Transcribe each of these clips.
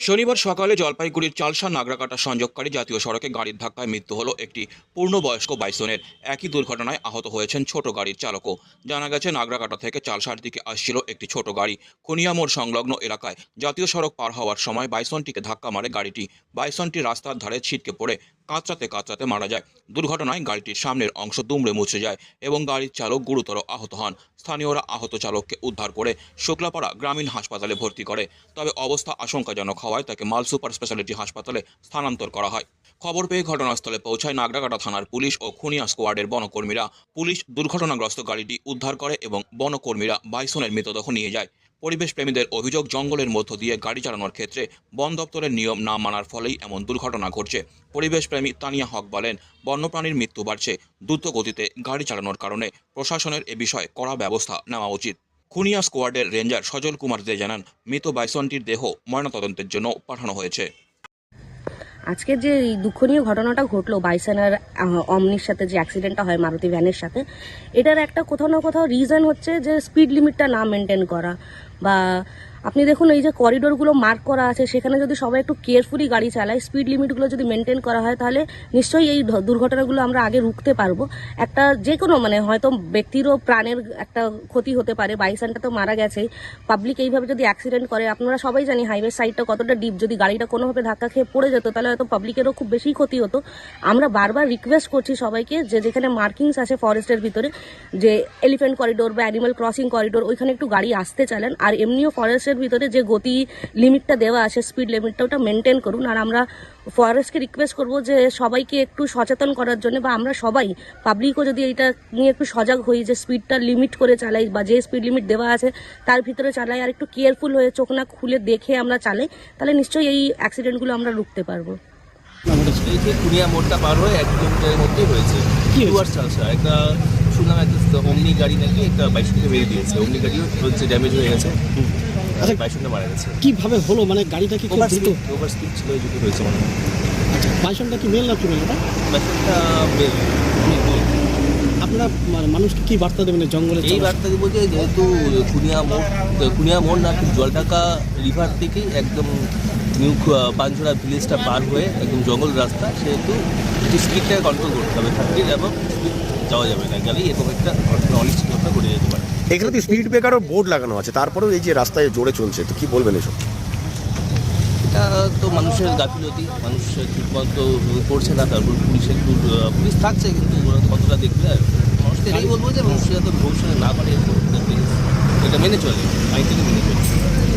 শনিবার সকালে জলপাইগুড়ির চালসা নাগরাকাটা সংযোগকারী জাতীয় সড়কে গাড়ির ধাক্কায় মৃত্যু হলো একটি পূর্ণবয়স্ক বাইসনের একই দুর্ঘটনায় আহত হয়েছেন ছোট গাড়ির চালকও। জানা গেছে, নাগরাকাটা থেকে চালসার দিকে আসছিল একটি ছোট গাড়ি। খুনিয়ামোড় সংলগ্ন এলাকায় জাতীয় সড়ক পার হওয়ার সময় বাইসনটিকে ধাক্কা মারে গাড়িটি। বাইসনটি রাস্তার ধারে ছিটকে পড়ে কাঁচরাতে কাঁচরাতে মারা যায়। দুর্ঘটনায় গাড়িটির সামনের অংশ দুমড়ে মুছে যায় এবং গাড়ির চালক গুরুতর আহত হন। স্থানীয়রা আহত চালককে উদ্ধার করে শুক্লাপাড়া গ্রামীণ হাসপাতালে ভর্তি করে। তবে অবস্থা আশঙ্কাজনক হওয়ায় তাকে মাল সুপার স্পেশালিটি হাসপাতালে স্থানান্তর করা হয়। খবর পেয়ে ঘটনাস্থলে পৌঁছায় নাগরাকাটা থানার পুলিশ ও খুনিয়া স্কোয়াডের বনকর্মীরা। পুলিশ দুর্ঘটনাগ্রস্ত গাড়িটি উদ্ধার করে এবং বনকর্মীরা বাইসনের মৃতদেহ নিয়ে যায়। পরিবেশ প্রেমীদের অভিযোগ, জঙ্গলের মধ্য দিয়ে গাড়ি চালানোর ক্ষেত্রে বন দপ্তরের নিয়ম না মানার ফলেই এমন দুর্ঘটনা ঘটছে। পরিবেশ প্রেমী তানিয়া হক বলেন, বন্যপ্রাণীর মৃত্যু বাড়ছে দ্রুত গতিতে গাড়ি চালানোর কারণে। প্রশাসনের এ বিষয়ে কড়া ব্যবস্থা নেওয়া উচিত। খুনিয়া স্কোয়াডের রেঞ্জার সজল কুমার দে জানান, মৃত বাইসনটির দেহ ময়নাতদন্তের জন্য পাঠানো হয়েছে। আজকে যে এই দুঃখনীয় ঘটনাটা ঘটলো বাইসানার অমনির সাথে যে অ্যাক্সিডেন্টটা হয়, মারুতি ভ্যানের সাথে, এটার একটা কোথাও না কোথাও রিজন হচ্ছে যে স্পিড লিমিটটা না মেনটেন করা। বা আপনি দেখুন, এই যে করিডোরগুলো মার্ক করা আছে, সেখানে যদি সবাই একটু কেয়ারফুলি গাড়ি চালায় স্পিড লিমিটগুলো যদি মেনটেন করা হয়, তাহলে নিশ্চয়ই এই দুর্ঘটনাগুলো আমরা আগে রুখতে পারব। একটা যে কোনো মানে হয়তো ব্যক্তিরও প্রাণের একটা ক্ষতি হতে পারে বাইসানটা তো মারা গেছেই পাবলিক এইভাবে যদি অ্যাক্সিডেন্ট করে, আপনারা সবাই জানি হাইওয়ে সাইডটা কতটা ডিপ যদি গাড়িটা কোনোভাবে ধাক্কা খেয়ে পড়ে যেত, তাহলে হয়তো পাবলিকেরও খুব বেশি ক্ষতি হতো। আমরা বারবার রিকোয়েস্ট করছি সবাইকে যে যেখানে মার্কিংস আছে ফরেস্টের ভিতরে, যে এলিফ্যান্ট করিডোর বা অ্যানিমাল ক্রসিং করিডোর ওইখানে একটু গাড়ি আসতে চালান, আর এমনিও ফরেস্টের ভিতরে যে গতি লিমিটটা দেওয়া আছে স্পিড লিমিটটা ওটা মেনটেন করুন। আর আমরা ফরেস্টকে রিকোয়েস্ট করব যে সবাইকে একটু সচেতন করার জন্য বা আমরা সবাই পাবলিকও যদি এটা নিয়ে একটু সজাগ হই যে স্পিডটা লিমিট করে চালাই বা যে স্পিড লিমিট দেওয়া আছে তার ভিতরে চালাই আর একটু কেয়ারফুল হয়ে চোখ না খুলে দেখে আমরা চালাই তাহলে নিশ্চয়ই এই অ্যাক্সিডেন্টগুলো আমরা রুখতে পারব। এই যে কুনিয়া মোড়টা পার হয়ে এক কিলোমিটারের মধ্যেই হয়েছে। একটা শুনলাম একটা অমনি গাড়ি নাকি একটা বাইশ থেকে বেরিয়ে দিয়েছে। অমনি গাড়িও হচ্ছে ড্যামেজ হয়ে গেছে। আচ্ছা। বাইশনটা মারা গেছে। কীভাবে হলো? মানে গাড়িটা কি ওভার স্পিড ওভার স্পিড ছিল এই জন্য হয়েছে মনে হয়। আচ্ছা কি মেল না ফিমেল এটা? বাইশনটা আপনারা মানে মানুষকে কি বার্তা দেবেন জঙ্গলে এই বার্তা দিব যে যেহেতু কুনিয়া মোড় কুনিয়া মোড় না জলঢাকা রিভার থেকে একদম নিউ পাঞ্চড়া ভিলেজটা পার হয়ে একদম জঙ্গল রাস্তা সেহেতু স্পিডটা কন্ট্রোল করতে হবে। থার্টির এবং যাওয়া যাবে না। গেলেই এরকম একটা অনিশ্চিত ঘটনা ঘটে যেতে পারে। এখানে তো স্পিড ব্রেকারও বোর্ড লাগানো আছে তারপরেও এই যে রাস্তায় জোরে চলছে তো কি বলবেন এসব? এটা তো মানুষের গাফিলতি মানুষ ঠিকমতো করছে না তারপর পুলিশ একটু পুলিশ থাকছে কিন্তু কতটা দেখবে আর মানুষকে এটাই বলব যে মানুষ যাতে ভবিষ্যতে না পারে। এটা মেনে চলে আইনটাকে মেনে চলে।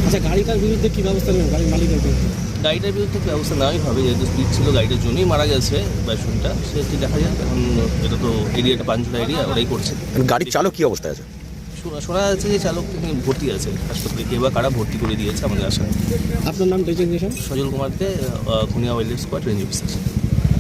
আচ্ছা গাড়িটার বিরুদ্ধে কি ব্যবস্থা নেবেন গাড়ির মালিকের বিরুদ্ধে? গাড়িটার বিরুদ্ধে ব্যবস্থা নেওয়াই হবে যেহেতু স্পিড ছিল গাড়িটার জন্যই মারা গেছে বাইশনটা সেটি দেখা যাক এখন এটা তো এরিয়াটা পাঞ্চলা এরিয়া ওরাই করছে। গাড়ির চালক কি অবস্থায় আছে? শোনা শোনা যাচ্ছে যে চালক তিনি ভর্তি আছে হাসপাতালে কে বা কারা ভর্তি করে দিয়েছে আমাদের আশা। আপনার নাম ডেজিগনেশন সজল কুমারকে Khunia wild squad range officer.